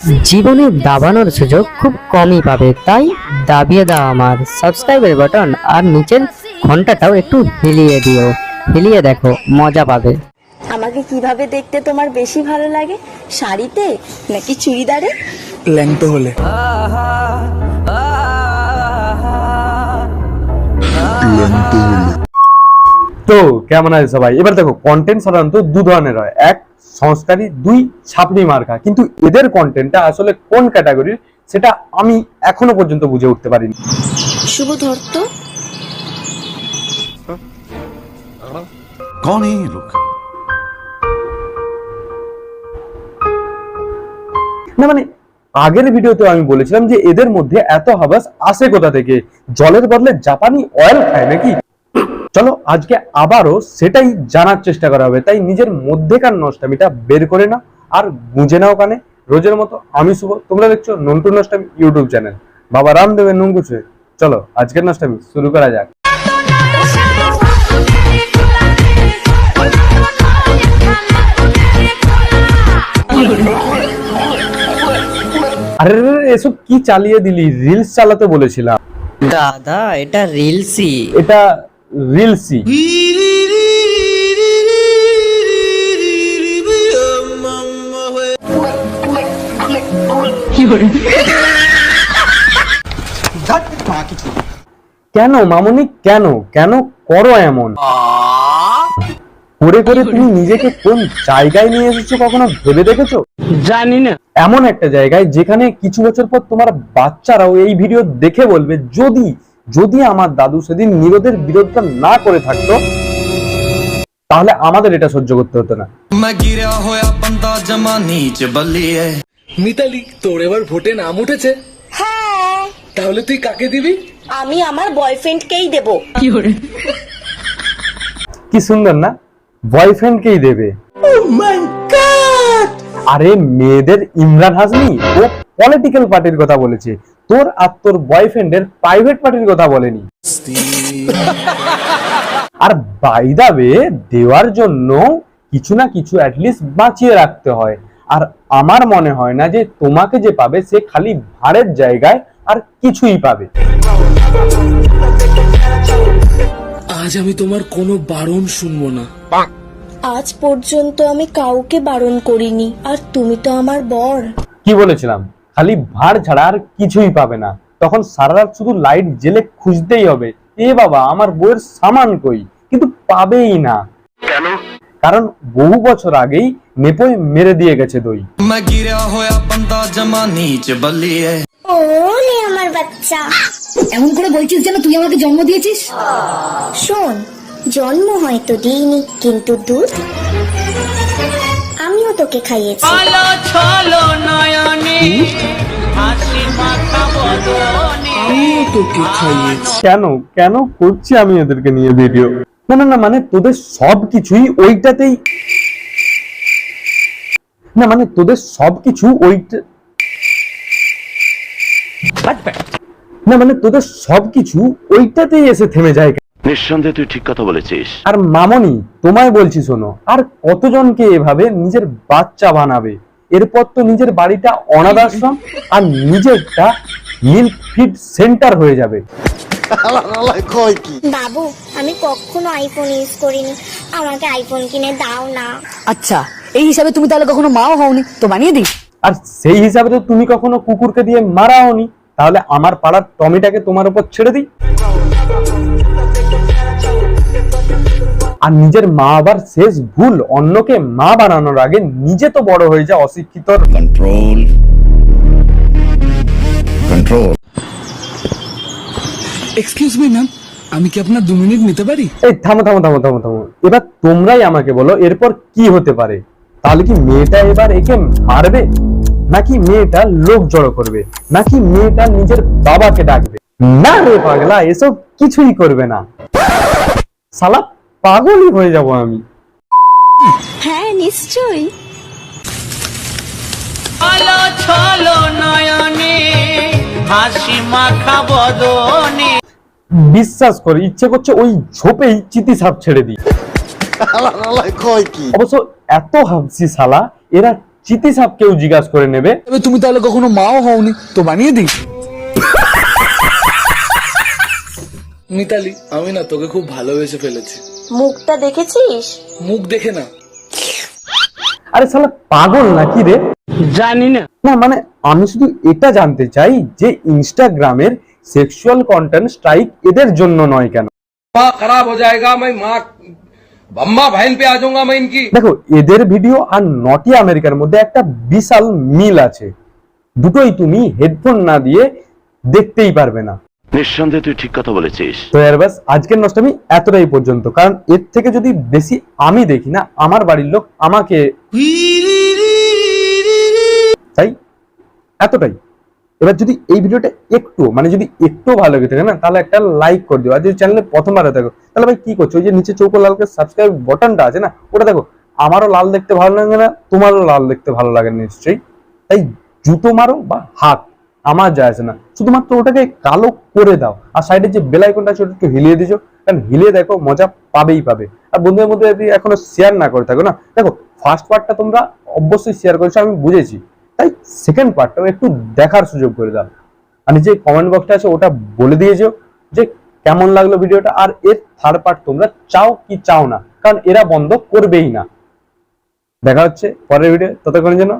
জীবনে দাবানোর সুযোগ খুব কমই পাবে তাই দাবিয়ে দাও আমার। সাবস্ক্রাইবের বাটন আর নিচের ঘন্টাটাও একটু হিলিয়ে দিও। হিলিয়ে দেখো মজা পাবে। আমাকে কীভাবে দেখতে তোমার বেশি ভালো লাগে? শাড়িতে নাকি চুড়িদারে? ল্যাংটো হলে। তো কেমন আছে সবাই? এবার দেখো কন্টেন্ট সাধারণত দু ধরনের হয়। এক সংস্কারী দুই ছাপড়ি মার্কা কিন্তু এদের কন্টেন্টটা আসলে কোন ক্যাটাগরির সেটা আমি এখনো পর্যন্ত বুঝে উঠতে পারিনি শুভ ধরত कौन है ये लोग না মানে আগের ভিডিওতে আমি বলেছিলাম যে এদের মধ্যে এত হাবাস আসে কোথা থেকে জলের বদলে জাপানি অয়েল খায় নাকি চলো আজকে আবারও সেটাই জানার চেষ্টা করা হবে। তাই নিজের মধ্যেকার নষ্টামিটা বের করে নাও আর গুঁজে নাও কানে। রোজের মতো আমি শুভ। তোমরা দেখছ নন্টু নষ্টামি ইউটিউব চ্যানেল। বাবা রামদেবের নুঙ্গুছে চলো আজকের নষ্টামি শুরু করা যাক। আরে এসব কি চালিয়ে দিলি? রিলস চালাতে বলেছিলাম। দাদা এটা রিলসই এটা রিলসই কেন মামনি? কেন? কেন করো এমন? করে করে তুমি নিজেকে কোন জায়গায় নিয়ে এসেছ কখনো ভেবে দেখেছ? জানি না। এমন একটা জায়গায় যেখানে কিছু বছর পর তোমার বাচ্চারাও এই ভিডিও দেখে বলবে যদি যদি আমার দাদু সেদিন নিরোধের বিরোধটা না করে থাকতো তাহলে আমাদের এটা সহ্য করতে হতো না। মিতালি তোর এবার ভোটে নাম উঠেছে? হ্যাঁ। তাহলে তুই কাকে দিবি? আমি আমার বয়ফ্রেন্ড কেই দেব। কি সুন্দর না? বয়ফ্রেন্ড কেই দেবে oh আরে মেয়েদের ইমরান হাসমি ও পলিটিক্যাল পার্টির কথা বলেছে। তোর আর তোর বয়ফ্রেন্ডের প্রাইভেট পার্টির কথা বলেনি। আর বাইদাবে দেওয়ার জন্য কিছু না কিছু অ্যাটলিস্ট বাঁচিয়ে রাখতে হয়। আর আমার মনে হয় না যে তোমাকে যে পাবে সে খালি ভাড়ের জায়গায় আর কিছুই পাবে। আজ আমি তোমার কোনো বারণ শুনব না। আজ পর্যন্ত আমি কাউকে বারণ করিনি আর তুমি তো আমার বর। কি বলেছিলাম? খালি ভাড় ছাড়া আর কিছুই পাবে না। তখন সারা রাত শুধু লাইট জেলে খুঁজতেই হবে এ বাবা আমার বইয়ের সামান কই? কিন্তু পাবেই না। কারণ বহু বছর আগেই নেপোয় মেরে দিয়ে গেছে দই। এমন করে বলছিস যেন তুই আমাকে জন্ম দিয়েছিস? শোন জন্ম হয়তো দিইনি কিন্তু দুধ তোকে খাইয়েছি। কেন? কেন করছি আমি এদেরকে নিয়ে ভিডিও? না না না মানে তোদের সব কিছুই ওইটাতেই না মানে তোদের সব কিছু ওইটা না মানে তোদের সব কিছু ওইটাতেই এসে থেমে যায় নিঃসন্দেহে তুই ঠিক কথা বলেছিস। আর মামনি তোমায় বলছি শোনো আর কতজনকে এভাবে নিজের বাচ্চা বানাবে? এরপর তো নিজের বাড়িটা অনাথ আশ্রম আর নিজেরটা মিল্ক ফিড সেন্টার হয়ে যাবে। বাবু আমি কখনো আইফোন ইউজ করিনি। আমাকে আইফোন কিনে দাও না। আচ্ছা এই হিসাবে তুমি তাহলে কখনো মাও হওনি তো বানিয়ে দিই। আর সেই হিসাবে তো তুমি কখনো কুকুরকে দিয়ে মারা হওনি তাহলে আমার পাড়ার টমিটাকে তোমার উপর ছেড়ে দিই। আর নিজের মা আবার শেষ ভুল অন্যকে মা বানানোর আগে নিজে তো বড় হয়ে যায় অশিক্ষিত আমি কি আপনার দু মিনিট নিতে পারি? এই থামো থামো থামো থামো থামো। এবার তোমরাই আমাকে বলো এরপর কি হতে পারে? তাহলে কি মেয়েটা এবার একে মারবে? নাকি মেয়েটা লোক জড়ো করবে? নাকি মেয়েটা নিজের বাবাকে ডাকবে? না রে পাগলা এসব কিছুই করবে না। সালা পাগলই হয়ে যাব আমি। হ্যাঁ নিশ্চয়ই। চলো চলো নয়নে হাসি মাখা বদনে। বিশ্বাস করে ইচ্ছে করছে ওই ঝোপেই চিতি সাপ ছেড়ে দিই। অবশ্য এত হাবছি সালা এরা চিতি সাপ কেউ জিজ্ঞাসা করে নেবে? তুমি তাহলে কখনো মাও হওনি তো বানিয়ে দিই। মিতালি আমি না তোকে খুব ভালোবেসে ফেলেছি। মুখটা দেখেছিস? মুখ দেখে না। আরে শালা পাগল নাকি রে? জানি না। না মানে আমি শুধু এটা জানতে চাই যে ইনস্টাগ্রামের সেক্সুয়াল কন্টেন্ট স্ট্রাইক এদের জন্য নয় কেন? মা খারাপ হয়ে যায়গা আমি মা বাম্মা ভাইন পে আজঙ্গা আমি ইনকি। দেখো এদের ভিডিও আর নটি আমেরিকার মধ্যে একটা বিশাল মিল আছে। দুটোই তুমি হেডফোন না দিয়ে দেখতেই পারবে না। নিঃসন্দেহে তুই ঠিক কথা বলেছিস। তো এর বাস আজকের নষ্টমী এতটাই পর্যন্ত, কারণ এর থেকে যদি বেশি আমি দেখি না, আমার বাড়ির লোক আমাকে তাই এতটাই। এবার যদি এই ভিডিওটা একটু মানে যদি একটু ভালো লেগে থাকে না, তাহলে একটা লাইক করে দিও। আর যদি চ্যানেলে প্রথমবার থাকো, তাহলে ভাই কি করছ? ওই যে নিচে চৌকো লালকে সাবস্ক্রাইব বাটনটা আছে না, ওটা দেখো, আমারও লাল দেখতে ভালো লাগে না, তোমারও লাল দেখতে ভালো লাগে নিশ্চয়ই। তাই জুতো মারো বা হাত আমার যায় আসে না। শুধুমাত্র ওটাকে কালো করে দাও। আর সাইডে যে বেল আছে, ওটা একটু হিলিয়ে দিছো। কারণ হিলিয়ে দেখো, মজা পাবেই পাবে। আর বন্ধুদের মধ্যে যদি এখনও শেয়ার না করে থাকো না, দেখো ফার্স্ট পার্টটা তোমরা অবশ্যই শেয়ার করেছ, আমি বুঝেছি। তাই সেকেন্ড পার্টটাও একটু দেখার সুযোগ করে দাও। আর নিচে কমেন্ট বক্সটা আছে, ওটা বলে দিয়েছ যে কেমন লাগল ভিডিওটা আর এর থার্ড পার্ট তোমরা চাও কি চাও না, কারণ এরা বন্ধ করবেই না। দেখা হচ্ছে পরের ভিডিও ততক্ষণের জন্য